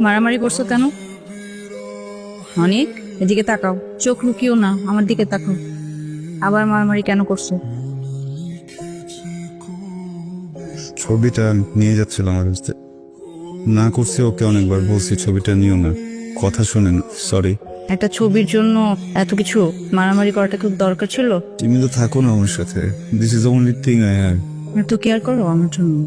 মারামারি করছ কেন? অনেক এদিকে তাকাও। চোখ লুকিও না আমার দিকে তাকাও। আবার মারামারি কেন করছ? ছবিটা নিয়ে যাচ্ছিল আমার কাছে। না করছি ওকে অনেকবার বলছি ছবিটা নিও না। কথা শোনেন সরি একটা ছবির জন্য এত কিছু মারামারি করাটা খুব দরকার ছিল? তুমি তো থাকো না আমার সাথে। This is only thing I have এত কেয়ার করো আমার জন্য।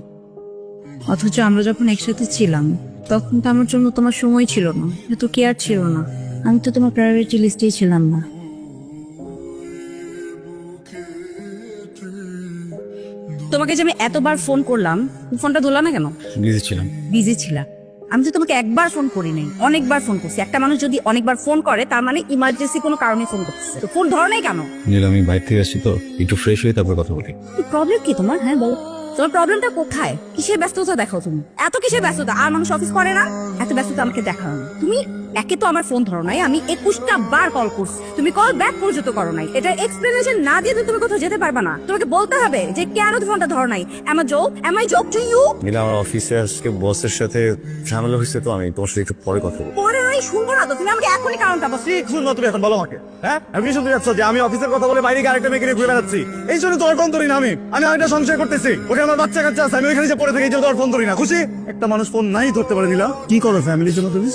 অথচ আমরা যখন একসাথে ছিলাম তখন তো আমার জন্য তোমার সময় ছিল না এত কেয়ার ছিল না। আমি তো তোমার প্রায়োরিটি লিস্টেই ছিলাম না। তোমাকে যে আমি এতবার ফোন করলাম ফোনটা ধরলা না কেন? বিজি ছিলাম। বিজি ছিলাম আমি তো তোমাকে একবার ফোন করি নাই অনেকবার ফোন করছি। একটা মানুষ যদি অনেকবার ফোন করে তার মানে ইমার্জেন্সি কোনো কারণে ফোন করছে তো ফোন ধরো নাই কেন? নীল আমি বাইরে থেকে আসছি তো একটু ফ্রেশ হয়ে তারপর কথা বলি। প্রবলেম কি তোমার? হ্যাঁ বলো। তোমার প্রবলেমটা কোথায়? কিসের ব্যস্ততা দেখাও তুমি? এত কিসের ব্যস্ততা? আর মানুষ অফিস করে না? এত ব্যস্ততা আমাকে দেখাও না। তুমি একে তো আমার ফোন ধরো নাই আমি একুশটা বার কল করছি। তুমি কল ব্যাক পর্যন্ত করো নাই। এটা এক্সপ্লেনেশন না দিয়ে তো তুমি কোথাও যেতে পারবে না। তোমাকে বলতে হবে যে কেন তুমি ফোনটা ধরো নাই? Am a joke am I joke to you মিলে আমার অফিসে আজকে বসের সাথে ঝামেলা হয়েছে তো আমি তোমার সাথে একটু পরে কথা বলব। পরে আমাকে হ্যাঁ? আমি আমি অফিসের কথা বলে বাইরে মেয়েকে ঘুরে বেড়াচ্ছি? এই জন্য ফোন আমি। আমি আরেকটা সংশয় করতেছি। ওখানে আমার বাচ্চা কাচ্চা ফোন না। খুশি? একটা মানুষ ফোন নাই ধরতে পারে নিলাম কি করো ফ্যামিলির জন্য তুমি?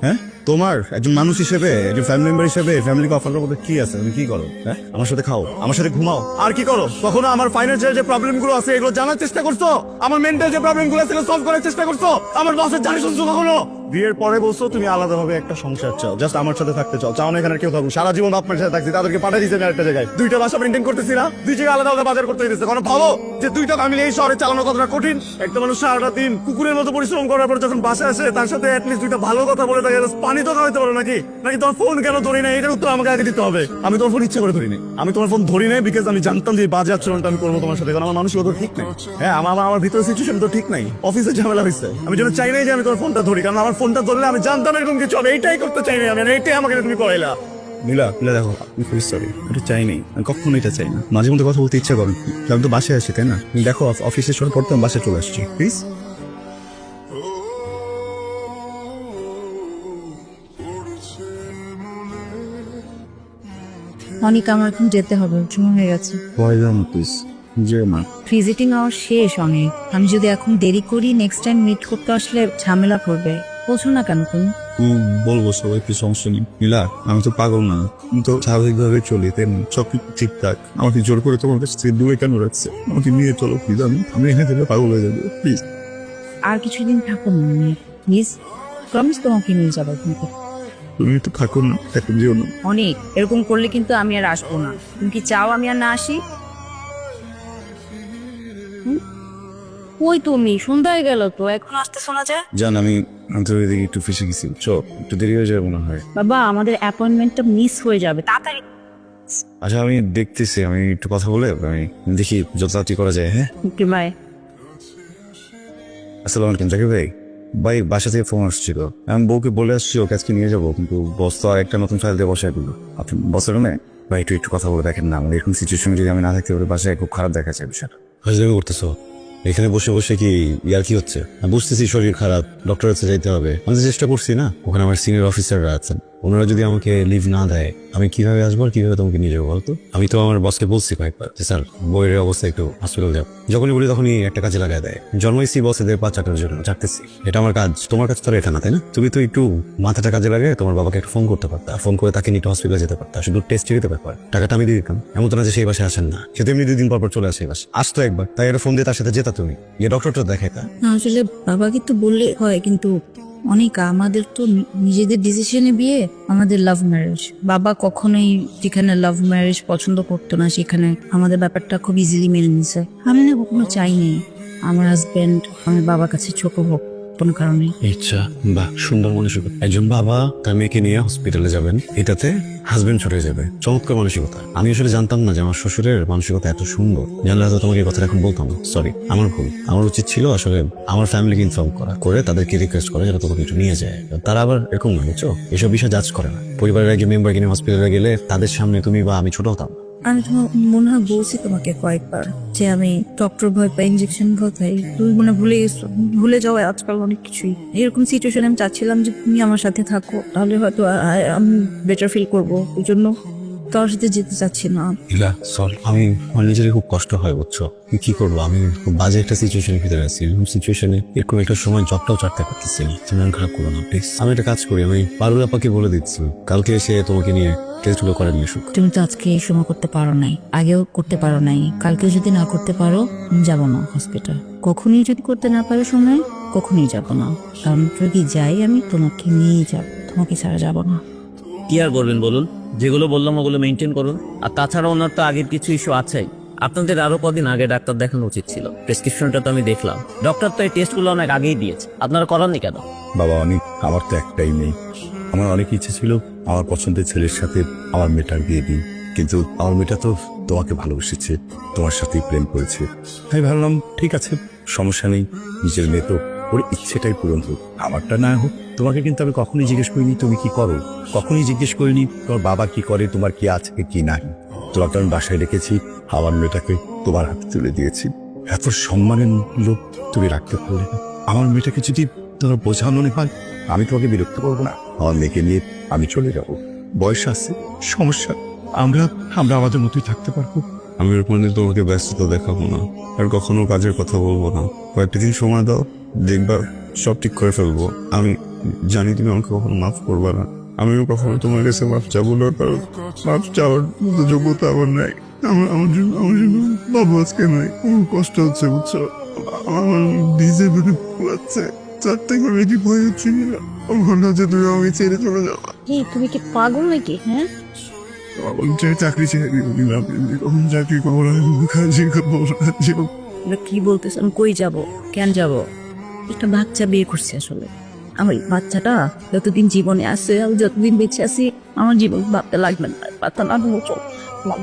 হ্যাঁ? তোমার একজন মানুষ হিসেবে, একজন ফ্যামিলি মেম্বার হিসেবে ফ্যামিলিকে অফার করব কি আছে? তুমি কি করো হ্যাঁ? আমার সাথে খাও, আমার সাথে ঘুমাও। আর কি করো? কখনো আমার ফাইন্যান্সিয়াল যে প্রবলেমগুলো আছে, এগুলো জানার চেষ্টা করছ? আমার মেন্টাল যে প্রবলেমগুলো আছে সলভ করার চেষ্টা করছ? আমার বসের জানি শুনছো কখনো? বিয়ের পরে বলছো, তুমি আলাদাভাবে একটা সংসার চাও। জাস্ট আমার সাথে থাকতে চাও। চাও না এখানে কেউ থাকুক। সারা জীবন আপনার সাথে থাকছি, তাদেরকে পাঠিয়ে আমি একটা জায়গায়। দুইটা বাসা মেনটেন করতেছি না, দুই জায়গায় আলাদা আলাদা বাজার করতে দিতেছে কারণ ভালো যে দুইটা ফ্যামিলি এই শহরে চালানো কতটা কঠিন? একটা মানুষ সারাটা দিন কুকুরের মতো পরিশ্রম করার পর যখন বাসা আসে, তার সাথে অ্যাটলিস্ট দুইটা ভালো কথা বলে তাকে পানি তো খাওয়াইতে পারো নাকি? নাকি তোমার ফোন কেন ধরি না এটার উত্তর আমাকে আগে দিতে হবে। আমি তোমার ফোন ইচ্ছে করে ধরি নাই। আমি তোমার ফোন ধরি নাই বিকজ আমি জানতাম যে বাজে আচরণটা আমি করব তোমার সাথে। কারণ আমার মানসিকতা তো ঠিক নাই। হ্যাঁ আমার আমার- ভিতরে সিচুয়েশন তো ঠিক নাই। অফিসে ঝামেলা হয়েছে। আমি জন্য চাই নাই যে আমি তোমার ফোনটা ধরি। কারণ আমার ফোনটা ধরলে আমি জানতাম এরকম কিছু হবে। এইটাই করতে চাই না আমি। আর এইটাই আমাকে তুমি করাইলা নীলা নীলা দেখো, আমি খুবই সরি এটা চাই নাই। আমি কখনো এটা চাই না। মাঝে মধ্যে কথা বলতে ইচ্ছা করে আমি তো বাসায় আসি তাই না? দেখো, অফ- অফিসে ছোট পড়তে আমি বাসায় চলে আসছি। প্লিজ অনেক আমার এখন যেতে হবে সময় হয়ে গেছে। পয়লাম প্লিজ যে মা। ভিজিটিং আওয়ার শেষ অনেক আমি যদি এখন দেরি করি নেক্সট টাইম মিট করতে আসলে ঝামেলা করবে। বলছো না কেন তুমি? বলব সবাইকে সমস্যা নেই। নীলা আমি তো পাগল না। আমি তো স্বাভাবিকভাবে চলি তেমন সব কিছু ঠিকঠাক? আমাকে জোর করে তোমার কাছে দূরে কেন রাখছে? আমাকে নিয়ে চলো প্লিজ আমি আমি এখানে থেকে পাগল হয়ে যাব প্লিজ আর কিছুদিন থাকো প্লিজ প্রমিস তোমাকে নিয়ে যাব কিন্তু তুমি একটু থাকো না এখন যেও না। অনেক এরকম করলে কিন্তু আমি আর আসব না। তুমি কি চাও আমি আর না আসি? হুম? কই তুমি? সন্ধ্যা হয়ে গেল তো এখন আসতে শোনা যায়? জান আমি তো এদিকে একটু ফেসে গেছি। চো একটু দেরি হয়ে যাবে মনে হয়। বাবা আমাদের অ্যাপয়েন্টমেন্টটা মিস হয়ে যাবে তাড়াতাড়ি। আচ্ছা আমি দেখতেছি আমি একটু কথা বলে আমি দেখি যত তাড়াতাড়ি করা যায় হ্যাঁ? ওকে বাই আসসালামু আলাইকুম জাকির ভাই। ভাই, বাসা থেকে ফোন আসছিল। আমি বউকে বলে আসছি, ওকে আজকে নিয়ে যাব, কিন্তু বস তো আর একটা নতুন ফাইল দিয়ে বসায় দিল। আপনি বসের রুমে ভাই, একটু একটু কথা বলে দেখেন না, আমাদের এরকম সিচুয়েশনে যদি আমি না থাকতে পারি, বাসায় খুব খারাপ দেখা যায় বিষয়টা। হাজলামি করতেছো। এখানে বসে বসে কি ইয়ার কি হচ্ছে? আমি বুঝতেছি শরীর খারাপ ডক্টরের কাছে যাইতে হবে। আমি চেষ্টা করছি না। ওখানে আমার সিনিয়র অফিসাররা আছেন। ওনারা যদি আমাকে লিভ না দেয়, আমি কীভাবে আসব আর কীভাবে তোমাকে নিয়ে যাব বলতো? আমি তো আমার বসকে বলছি কয়েকবার যে, স্যার, বইয়ের অবস্থা একটু হসপিটাল যাও। যখনই বলি তখনই একটা কাজে লাগায় দেয়। জন্মাইছি বসেদের পা চাটার জন্য চাকতেছি এটা আমার কাজ। তোমার কাছে তো এটা না, তাই না? তুমি তো একটু মাথাটা কাজে লাগে তোমার বাবাকে একটু ফোন করতে পারতা। ফোন করে তাকে নিয়ে হসপিটালে যেতে পারতা। শুধু টেস্ট দিতে পারতা টাকাটা আমি দিয়ে দিতাম। এমন তো না যে সেই বাসে আসেন না। সে তো এমনি দুদিন পর পর চলে আসে বাসায়। আসতো একবার, তাই একটা ফোন দিয়ে তার সাথে যেতা তুমি। গিয়ে ডক্টরটা দেখাইতা না, আসলে বাবাকে তো বললে হয়, কিন্তু অনেক, আমাদের তো নিজেদের ডিসিশনে বিয়ে আমাদের লাভ ম্যারেজ বাবা কখনোই যেখানে লাভ ম্যারেজ পছন্দ করতো না, সেখানে আমাদের ব্যাপারটা খুব ইজিলি মেনে নিছে। আমি না কখনো চাইনি। আমার হাজব্যান্ড আমার বাবার কাছে ছোট হোক। কোনো কারণে ইচ্ছা বাহ, সুন্দর মানসিকতা। একজন বাবা তার মেয়েকে নিয়ে হসপিটালে যাবেন, এটাতে হাজবেন্ড ছড়ে যাবে। চমৎকার মানসিকতা। আমি আসলে জানতাম না যে আমার শ্বশুরের মানসিকতা এত সুন্দর। জানলে হয়তো তোমাকে এই কথাটা এখন বলতাম। সরি আমার ভুল। আমার উচিত ছিল আসলে আমার ফ্যামিলিকে ইনফর্ম করা, করে তাদেরকে রিকোয়েস্ট করা যেন তোমাকে একটু নিয়ে যায়। তারা আবার এরকম না বুঝছ? এসব বিষয় জাজ করে না। পরিবারের একজন মেম্বারকে নিয়ে হসপিটালে গেলে তাদের সামনে তুমি বা আমি ছোট হতাম। আমি তোমার মনে হয় বলছি তোমাকে কয়েকবার যে আমি ডক্টর ভয় পাই ইঞ্জেকশন ভয় পাই, তুমি মনে ভুলে গেছো। ভুলে যাও, আজকাল অনেক কিছুই। এরকম সিচুয়েশন আমি চাচ্ছিলাম যে তুমি আমার সাথে থাকো, তাহলে হয়তো আমি বেটার ফিল করব। ওই জন্য কারোর সাথে যেতে চাচ্ছি না। ইলা সল আমি আমার নিজেরই খুব কষ্ট হয় বুঝছ? কি কি করব? আমি খুব বাজে একটা সিচুয়েশনের ভিতরে আছি। এরকম সিচুয়েশনে এরকম একটা সময় জবটাও ছাড়তে পারতেছি না। তুমি মন খারাপ করো না প্লিজ আমি একটা কাজ করি আমি পারুল আপাকে বলে দিচ্ছি। কালকে এসে তোমাকে নিয়ে টেস্টগুলো করে নিয়ে আসুক তুমি তো আজকে এই সময় করতে পারো নাই আগেও করতে পারো নাই। কালকে যদি না করতে পারো আমি যাব না হসপিটাল কখনই যদি করতে না পারো সময় কখনই যাব না। কারণ যদি যাই আমি তোমাকে নিয়েই যাব তোমাকে ছাড়া যাব না। কি আর করবেন বলুন? যেগুলো বললাম ওগুলো মেনটেন করুন। আর তাছাড়া ওনার তো আগের কিছু ইস্যু আছেই। আপনাদের আরও কদিন আগে ডাক্তার দেখানো উচিত ছিল। প্রেসক্রিপশনটা তো আমি দেখলাম। ডক্টর তো এই টেস্টগুলো অনেক আগেই দিয়েছে। আপনারা করাননি কেন? বাবা অনেক আমার তো একটাই নেই। আমার অনেক ইচ্ছে ছিল আমার পছন্দের ছেলের সাথে আমার মেয়েটার বিয়ে দিই। কিন্তু আমার মেয়েটা তো তোমাকে ভালোবেসেছে, তোমার সাথেই প্রেম করেছে। তাই ভাবলাম, ঠিক আছে, সমস্যা নেই। নিজের মেয়ে তো ওর ইচ্ছেটাই পূরণ হোক। আমারটা না হোক, তোমাকে কিন্তু আমি কখনোই জিজ্ঞেস করিনি, তুমি কি করো? কখনোই জিজ্ঞেস করিনি তোমার বাবা কি করে, তোমার কি আছে কি নাই। তোমাকে আমি বাসায় রেখেছি, আমার মেয়েটাকে তোমার হাতে তুলে দিয়েছি। এত সম্মানের লোক তুমি রাখতে পারলে আমার মেয়েটাকে যদি তোমার বোঝানো হয়, আমি তোমাকে বিরক্ত করব না। আমার মেয়েকে নিয়ে আমি চলে যাব। বয়স আছে, সমস্যা। আমরা আমরা আমাদের মতোই থাকতে পারব। আমি এর মধ্যে তোমাকে ব্যস্ততা দেখাবো না। আর কখনো কাজের কথা বলব না। কয়েকটা দিন সময় দাও দেখবা সব ঠিক করে ফেলব। আমি জানি তুমি আমাকে কখনো মাফ করবে না। আমিও কখনো তোমার কাছে মাফ চাবো না কারণ মাফ চাওয়ার মতো যোগ্যতা আমার নাই। আমার আমার জন্য আমার জন্য বাবু আজকে নাই। খুব কষ্ট হচ্ছে বুঝছ? আমার নিজে মানে পুরাচ্ছে চারটে করে বেশি ভয় হচ্ছে না। আমার মনে হচ্ছে তুমি আমাকে ছেড়ে চলে যাও এই তুমি কি পাগল নাকি হ্যাঁ? আমার যে চাকরি ছেড়ে দিলাম কখন চাকরি করব না কাজই করব না কি বলতেছ? আমি কই যাব? কেন যাব? একটা বাচ্চা বিয়ে করছি আসলে। আমার বাচ্চাটা যতদিন জীবনে আছে আমি যতদিন বেঁচে আছি, আমার জীবন ভাবতে লাগবে না। না।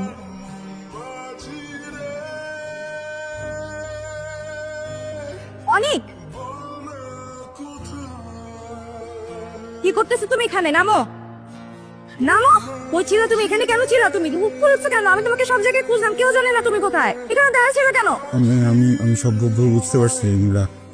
অনেক! কি করতেছো তুমি এখানে? নামো। নামো? বলছি না তুমি এখানে কেন ছিল তুমি? মুখ খুলছো কেন? আমি তোমাকে সব জায়গায় খুঁজলাম, কেউ জানে না তুমি কোথায়। এখানে দেখা ছিল কেন? আমি আমি সব বুঝতে পারছি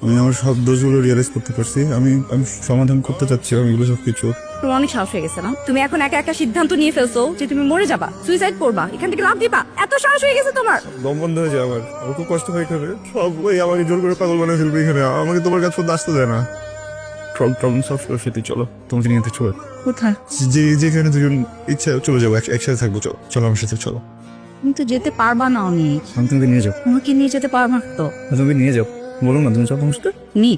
আমি আমার সব দোষগুলো রিয়েলাইজ করতে পারছি। আমি আমি সমাধান করতে চাচ্ছি আমি এগুলো সব কিছু। তোমার অনেক সাহস হয়ে গেছে না? তুমি এখন একা একা সিদ্ধান্ত নিয়ে ফেলছো যে তুমি মরে যাবা সুইসাইড করবা এখান থেকে লাভ দিবা। এত সাহস হয়ে গেছে তোমার। দম বন্ধ হয়ে যায় আমার। আমার খুব কষ্ট হয় এখানে। সব ওই আমাকে জোর করে পাগল বানিয়ে ফেলবে এখানে। আমাকে তোমার কাছে আসতে দেয় না। ট্রম ট্রম সব সাথে চলো। তোমাকে নিয়ে চলো কোথায়? যে যেখানে দুজন ইচ্ছা চলে যাব একসাথে থাকব চলো। চলো আমার সাথে চলো। তুমি তো যেতে পারবা না অনেক। আমি তোমাকে নিয়ে যাও তোমাকে নিয়ে যেতে পারবা তো। তুমি নিয়ে যাও বলো না তুমি সব সমস্ত নি।